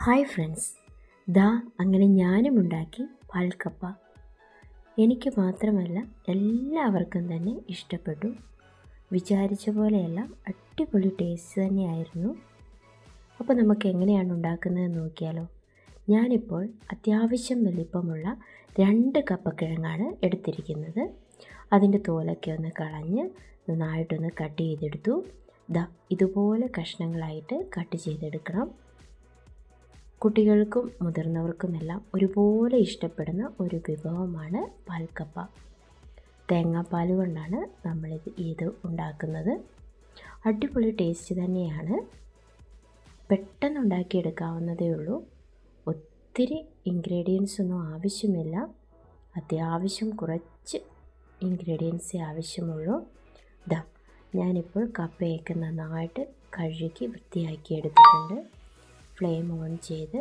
Hi friends. ദാ അങ്ങനെ ഞാനും ഉണ്ടാക്കി പാൽക്കപ്പ. എനിക്ക് മാത്രമല്ല എല്ലാവർക്കും തന്നെ ഇഷ്ടപ്പെട്ടു. വിചാരിച്ച പോലെയല്ല അടിപൊളി ടേസ്റ്റ് തന്നെയായിരുന്നു. അപ്പോൾ നമുക്ക് എങ്ങനെയാണ് ഉണ്ടാക്കുന്നത് നോക്കിയാലോ. ഞാനിപ്പോൾ അത്യാവശ്യം വലിപ്പമുള്ള രണ്ട് കപ്പ കിഴങ്ങാണ് എടുത്തിരിക്കുന്നത്. അതിന്റെ തോലൊക്കെ ഒന്ന് കളഞ്ഞ് നന്നായിട്ടൊന്ന് കട്ട് ചെയ്തെടുത്തു. ദാ ഇതുപോലെ കഷ്ണങ്ങളായിട്ട് കട്ട് ചെയ്തെടുക്കണം. കുട്ടികൾക്കും മുതിർന്നവർക്കുമെല്ലാം ഒരുപോലെ ഇഷ്ടപ്പെടുന്ന ഒരു വിഭവമാണ് പാൽക്കപ്പ. തേങ്ങാപ്പാൽ കൊണ്ടാണ് നമ്മളിത് ഇത് ഉണ്ടാക്കുന്നത്. അടിപൊളി ടേസ്റ്റ് തന്നെയാണ്. പെട്ടെന്ന് ഉണ്ടാക്കിയെടുക്കാവുന്നതേ ഉള്ളൂ. ഒത്തിരി ഇൻഗ്രീഡിയൻസ് ഒന്നും ആവശ്യമില്ല. അത്യാവശ്യം കുറച്ച് ഇൻഗ്രീഡിയൻസേ ആവശ്യമുള്ളൂ. ദാ ഞാനിപ്പോൾ കപ്പയൊക്കെ നന്നായിട്ട് കഴുകി വൃത്തിയാക്കി എടുത്തിട്ടുണ്ട് ഫ്ലെയിം ഓൺ ചെയ്ത്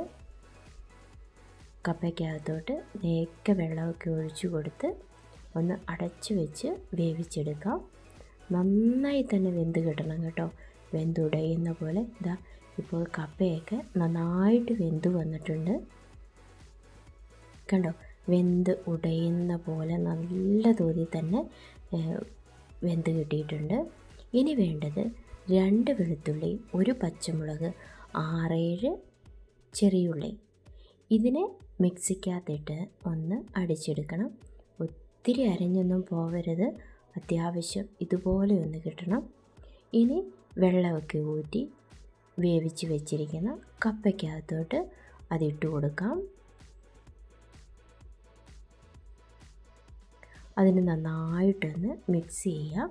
കപ്പയ്ക്കകത്തോട്ട് നേക്ക വെള്ളമൊക്കെ ഒഴിച്ചു കൊടുത്ത് ഒന്ന് അടച്ചു വെച്ച് വേവിച്ചെടുക്കാം. നന്നായി തന്നെ വെന്ത് കിട്ടണം കേട്ടോ. വെന്തുടയുന്ന പോലെ ഇതാ ഇപ്പോൾ കപ്പയൊക്കെ നന്നായിട്ട് വെന്ത് വന്നിട്ടുണ്ട്. കണ്ടോ? വെന്ത് ഉടയുന്ന പോലെ നല്ല തോതിൽ തന്നെ വെന്ത് കിട്ടിയിട്ടുണ്ട്. ഇനി വേണ്ടത് രണ്ട് വെളുത്തുള്ളി ഒരു പച്ചമുളക് ആറേഴ് ചെറിയുള്ളി. ഇതിനെ മിക്സിക്കകത്തിട്ട് ഒന്ന് അടിച്ചെടുക്കണം. ഒത്തിരി അരഞ്ഞൊന്നും പോവരുത്. അത്യാവശ്യം ഇതുപോലെ ഒന്ന് കിട്ടണം. ഇനി വെള്ളമൊക്കെ ഊറ്റി വേവിച്ച് വെച്ചിരിക്കുന്ന കപ്പയ്ക്കകത്തോട്ട് അതിട്ട് കൊടുക്കാം. അതിന് നന്നായിട്ടൊന്ന് മിക്സ് ചെയ്യാം.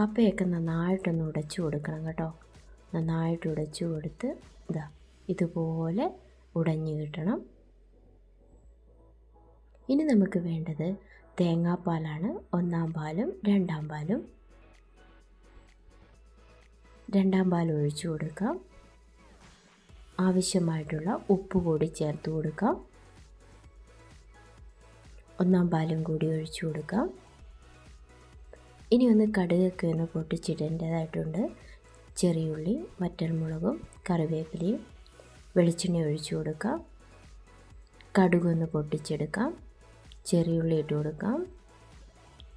കപ്പയൊക്കെ നന്നായിട്ടൊന്ന് ഉടച്ചു കൊടുക്കണം കേട്ടോ. നന്നായിട്ട് ഉടച്ചു കൊടുത്ത് ഇതാ ഇതുപോലെ ഉടഞ്ഞു കിട്ടണം. ഇനി നമുക്ക് വേണ്ടത് തേങ്ങാപ്പാലാണ്. ഒന്നാം പാലും രണ്ടാം പാലും. രണ്ടാം പാൽ ഒഴിച്ചു കൊടുക്കാം. ആവശ്യമായിട്ടുള്ള ഉപ്പ് കൂടി ചേർത്ത് കൊടുക്കാം. ഒന്നാം പാലും കൂടി ഒഴിച്ചു കൊടുക്കാം. ഇനി ഒന്ന് കടുകൊക്കെ ഒന്ന് പൊട്ടിച്ചിടേണ്ടതായിട്ടുണ്ട്. ചെറിയുള്ളി വറ്റൽമുളകും കറിവേപ്പിലയും വെളിച്ചെണ്ണ ഒഴിച്ചു കൊടുക്കാം. കടുകൊന്ന് പൊട്ടിച്ചെടുക്കാം. ചെറിയുള്ളി ഇട്ട് കൊടുക്കാം.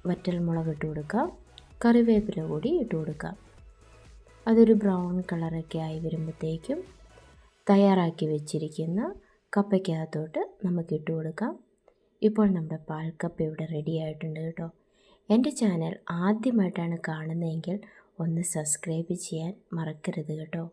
വറ്റൽമുളക് ഇട്ട് കൊടുക്കാം. കറിവേപ്പില കൂടി ഇട്ട് കൊടുക്കാം. അതൊരു ബ്രൗൺ കളറൊക്കെ ആയി വരുമ്പോഴത്തേക്കും തയ്യാറാക്കി വെച്ചിരിക്കുന്ന കപ്പയ്ക്കകത്തോട്ട് നമുക്ക് ഇട്ട് കൊടുക്കാം. ഇപ്പോൾ നമ്മുടെ പാൽക്കപ്പ ഇവിടെ റെഡി ആയിട്ടുണ്ട് കേട്ടോ. എന്റെ ചാനൽ ആദ്യമായിട്ടാണ് കാണുന്നതെങ്കിൽ ഒന്ന് സബ്സ്ക്രൈബ് ചെയ്യാൻ മറക്കരുത് കേട്ടോ.